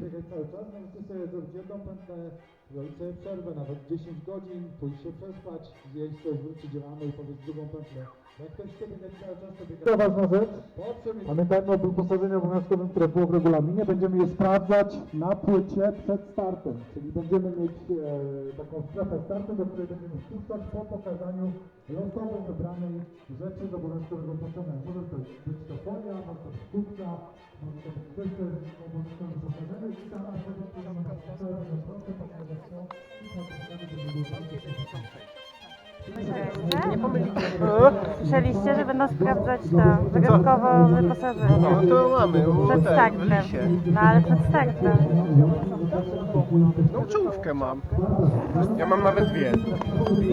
biegać cały czas, możecie sobie zrobić jedną pętlę, zrobić sobie przerwę, nawet 10 godzin, pójść się przespać, zjeść coś, wrócić rano i powiedzieć drugą pętlę. To. To ważna rzecz. Pamiętajmy o wyposażeniu obowiązkowym, które było w regulaminie. Będziemy je sprawdzać na płycie przed startem. Czyli będziemy mieć e, taką strefę startu, do której będziemy wpuszczać po pokazaniu losowo wybranej rzeczy z obowiązkowego wyposażenia. Może to być to folia, może to być może to być coś, co jest w obowiązkowym wyposażeniu i aż potem pójdziemy na przerwę, na prostę pokazać to i na spotkaniu bardzo Słyszeliście, że będą sprawdzać to zagadkowo wyposażenie. No to mamy, Przed tak, w startem. lisie. No ale przed startem. No czołówkę mam. Ja mam nawet dwie.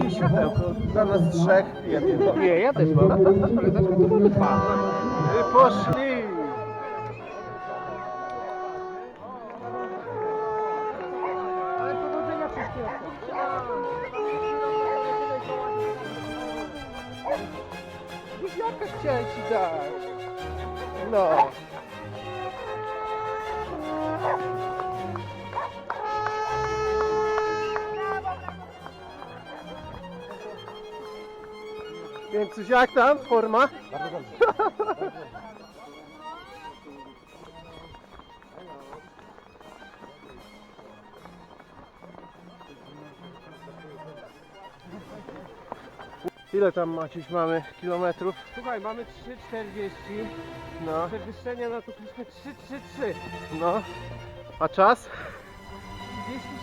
I światełko. Dla nas trzech jedno. Nie, ja też mam. Ale tu mamy dwa? Poszli! Jaka chciałem ci dać? No. Więc jak tam? Forma? Ile tam Maciuś mamy kilometrów? Słuchaj, mamy 3,40. No, Przewyższenia na to szliśmy 3,33. no. A czas?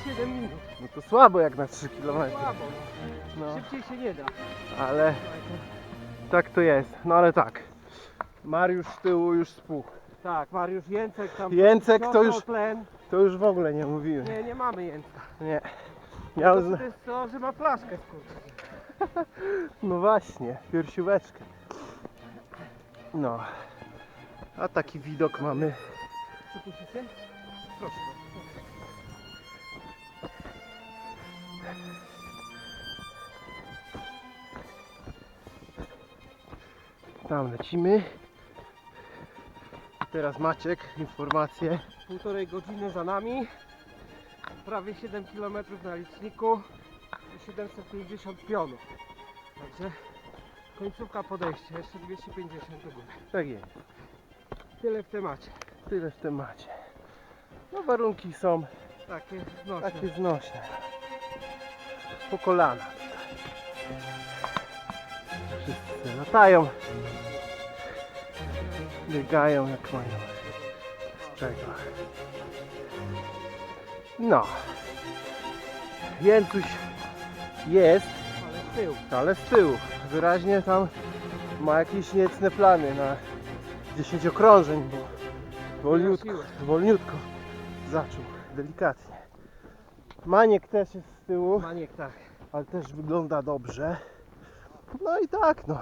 37 minut. No to słabo jak na 3 km. Słabo. No, Szybciej się nie da. ale tak to jest. No ale tak. Mariusz z tyłu już spuchł. Tak, Mariusz Jęcek tam. Jęcek to już, Tlen. to już w ogóle nie mówiłem. Nie, nie mamy Jęcka. Nie. Miał To, to jest to, że ma flaszkę skurczę. No właśnie, piersióweczkę. No. A taki widok mamy. Proszę. Tam lecimy. Teraz Maciek, informacje. Półtorej godziny za nami. Prawie 7 km na liczniku. I 750 pionów. Także końcówka podejścia. Jeszcze 250 do góry. Tak jest. Tyle w temacie. Tyle w temacie. No warunki są Takie znośne. takie znośne. Po kolana. Wszyscy latają. Biegają jak mają. Z czego? No. Jęcuś jest, Ale z tyłu. ale z tyłu. Wyraźnie tam ma jakieś niecne plany na 10 okrążeń, bo wolniutko, wolniutko zaczął, delikatnie. Maniek też jest z tyłu, Maniek tak. ale też wygląda dobrze. No i tak, no.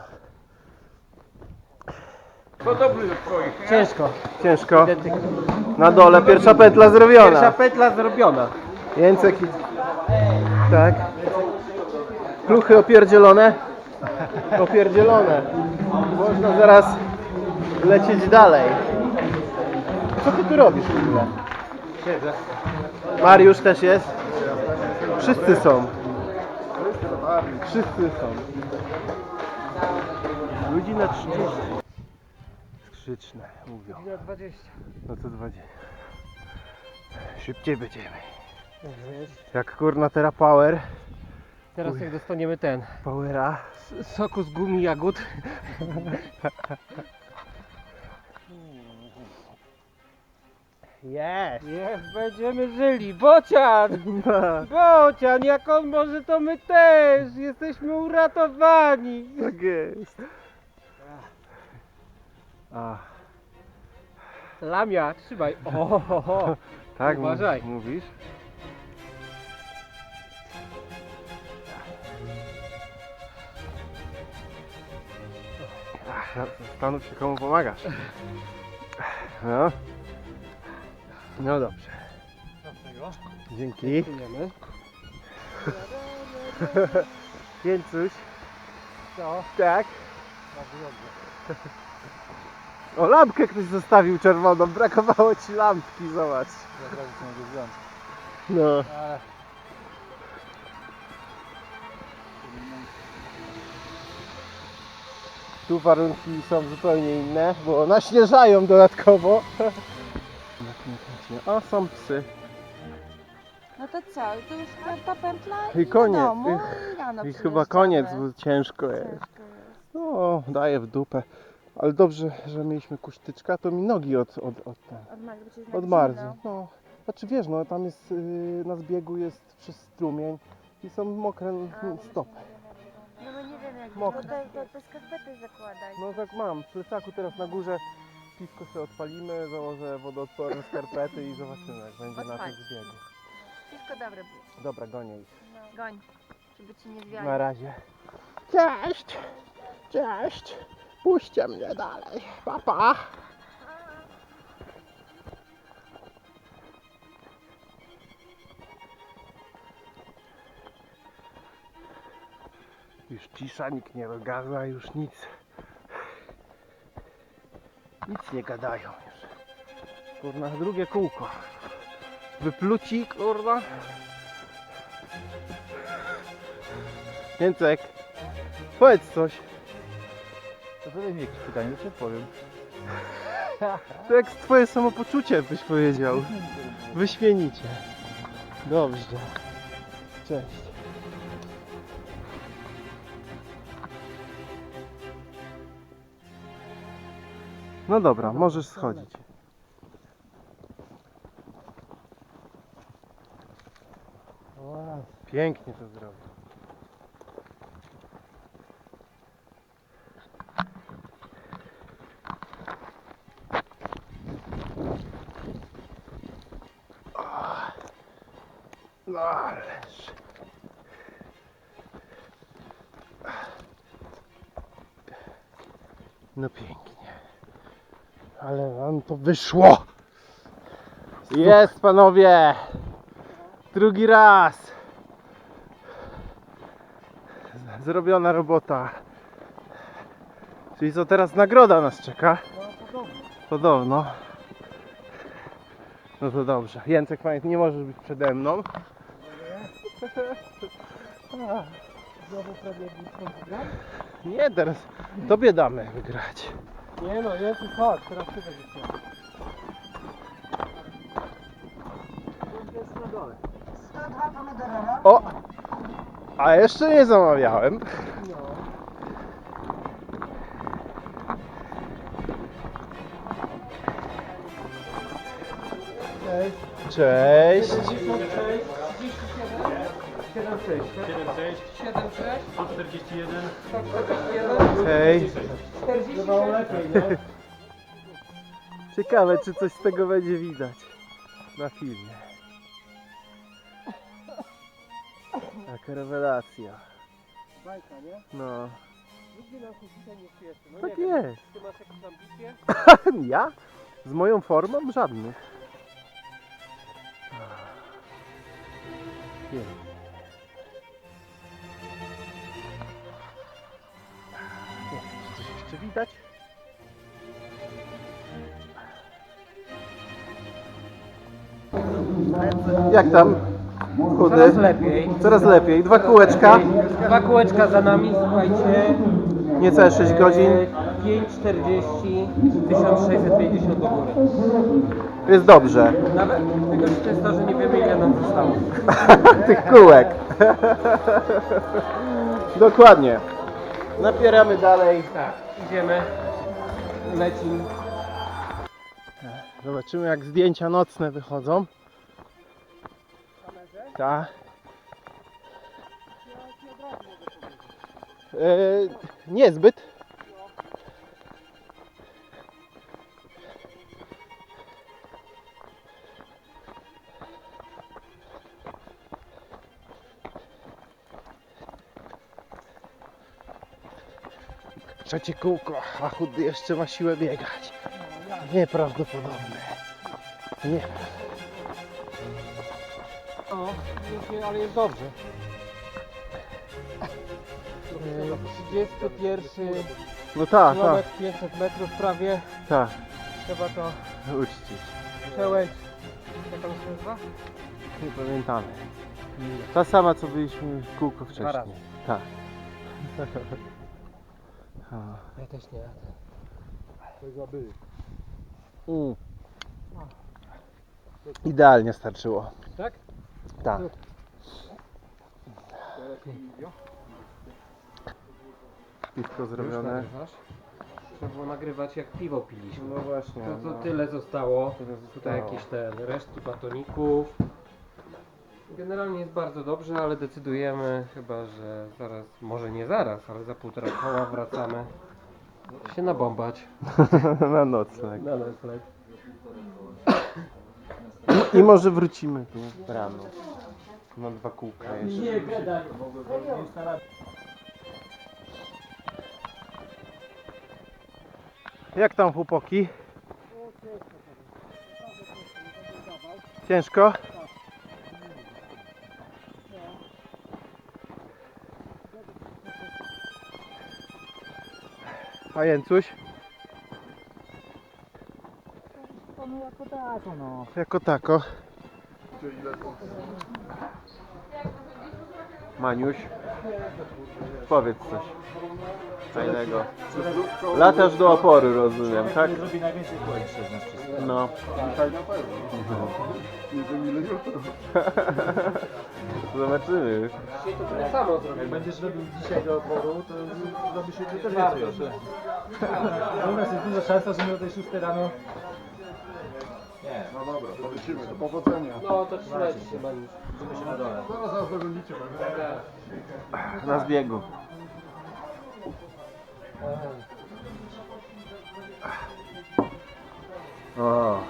Ciężko. Ciężko. Na dole pierwsza petla zrobiona. Pierwsza petla zrobiona. Jęcek i... Tak. Kluchy opierdzielone. Opierdzielone. Można zaraz lecieć dalej. Co ty tu robisz w ogóle? Siedzę. Mariusz też jest. Wszyscy są. Wszyscy są. Ludzi na 30. Skrzyczne mówią. Na 20. No to 20. Szybciej będziemy. Jak kurna teraz power. Teraz jak dostaniemy ten Powera. s- soku z gumi jagód. Jest. Jest, będziemy żyli. Bocian! Bocian, jak on może, to my też. Jesteśmy uratowani. Tak jest. A, Lamia, trzymaj. O, ho, ho. tak Uważaj. mówisz? Zastanów się komu pomagasz. No. No dobrze. Dzięki. Dziękujemy. Jęcuś. Co? Tak. O, lampkę ktoś zostawił czerwoną, brakowało ci lampki, zobacz. No. Tu warunki są zupełnie inne, bo naśnieżają dodatkowo. O, są psy. No to co? To już ta, ta pętla I do koniec. domu I- rano I chyba przyjeżdżamy. koniec, bo ciężko jest. Ciężko jest. No, daję w dupę. Ale dobrze, że mieliśmy kuśtyczka, to mi nogi od, od, od, ten, Od od marzy. No, znaczy wiesz, no tam jest, yy, na zbiegu jest przez strumień i są mokre A, stopy. nie jak Mokre. to, to, to skarpety zakładaj. No tak mam, w plecaku teraz na górze piwko sobie odpalimy, założę wodoodporne skarpety i zobaczymy jak będzie na Odpal. tym zbiegu. Wszystko dobre było. Dobra, gonię ich. No. Goń, żeby ci nie zwiali. Na razie. Cześć! Cześć! Puśćcie mnie dalej. Papa! Już cisza, nikt nie gada, już nic. Nic nie gadają już. Kurna, drugie kółko. Wypluci, kurwa. Jęcek, powiedz coś. To zadaj mi jakieś pytanie, to ci odpowiem. To jak twoje samopoczucie byś powiedział. Wyśmienicie. Dobrze. Cześć. No dobra, możesz schodzić. Pięknie to zrobił. No ależ. No pięknie. Ale wam to wyszło. Jest panowie. Drugi raz. Zrobiona robota. Czyli co teraz nagroda nas czeka? Podobno. No to dobrze. Jęcek pamiętaj, nie możesz być przede mną. Znowu prawie jak Nie, teraz tobie damy wygrać. Nie no, jest chodź, teraz ty będziesz miał. Jest na dole. O! A jeszcze nie zamawiałem. No. Cześć. 76, 37, 76, 76, 141. 141, Hej. 47. lepiej, no. Ciekawe, czy coś z tego będzie widać na filmie. Taka rewelacja. Bajka, nie? No, Nigdy nas dzisiaj nie. No tak jest. Ty masz jakąś ambicję? Ja? Z moją formą? Żadnych. Pięknie. Czy widać? Jak tam? Chudy? Coraz lepiej. Coraz lepiej. Dwa kółeczka, Dwa kółeczka za nami, słuchajcie. niecałe 6 godzin. 5,40, 1650 do góry. Jest dobrze. Nawet to jest to, że nie wiemy ile nam zostało. Tych kółek. Dokładnie. Napieramy dalej. Tak, idziemy. Lecimy. Zobaczymy jak zdjęcia nocne wychodzą. Tak. E, niezbyt. Trzecie kółko, a chudy jeszcze ma siłę biegać. Nieprawdopodobne. Nie. O, pięknie, ale jest dobrze. E, 31 No tak, tak, Kilometr 500 metrów prawie. tak. Trzeba to Uczcić. przełęcz. Jak on się nazywa? Nie pamiętamy. Ta sama co byliśmy w kółko razy. wcześniej. Tak. A. Ja też nie jadę. Mm. Idealnie starczyło. Tak? Tak. Piwko zrobione. Trzeba było nagrywać jak piwo piliśmy. No właśnie. To, to no. tyle zostało. Tyle Tutaj zostało. jakieś te resztki batoników. Generalnie jest bardzo dobrze, ale decydujemy chyba, że zaraz, może nie zaraz, ale za półtora koła wracamy się nabombać. Na nocleg. Na nocleg. I może wrócimy tu rano. Na dwa kółka jeszcze. Jak tam chłopaki? Ciężko? A Jęcuś? Jako tako. Maniuś, powiedz coś fajnego. Latasz do oporu, rozumiem, tak? Zrobi najwięcej nas wszystkich. No. Zobaczymy. Dzisiaj to tyle samo Jak będziesz robił dzisiaj do oporu, to zrobisz jutro też więcej jeszcze. U nas jest duża szansa, że my o tej 6 rano... Nie, No dobra, to lecimy, to powodzenia. No to trzymajcie się, Maniusz. widzimy się na dole. Zaraz nas dogonicie, Na zbiegu. O.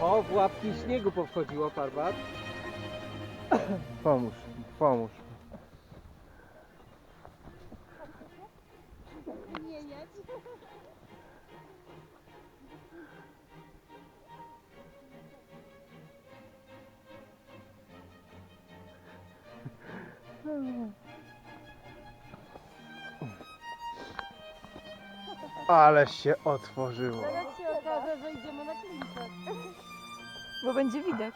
O, w łapki śniegu powchodziło parbat. Pomóż, pomóż. Ale się otworzyło. Jak się okaże, że idziemy na klimpę. Bo będzie widok.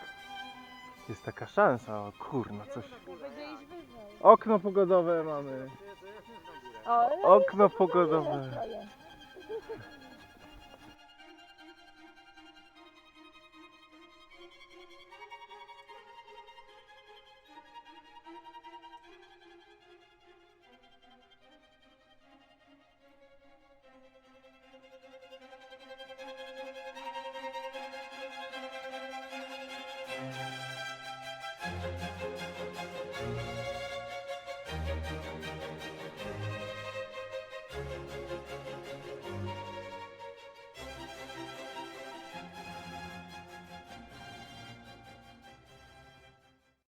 Jest taka szansa, o kurno, coś. Będzie iść wyżej. Okno pogodowe mamy. O, Okno pogodowe.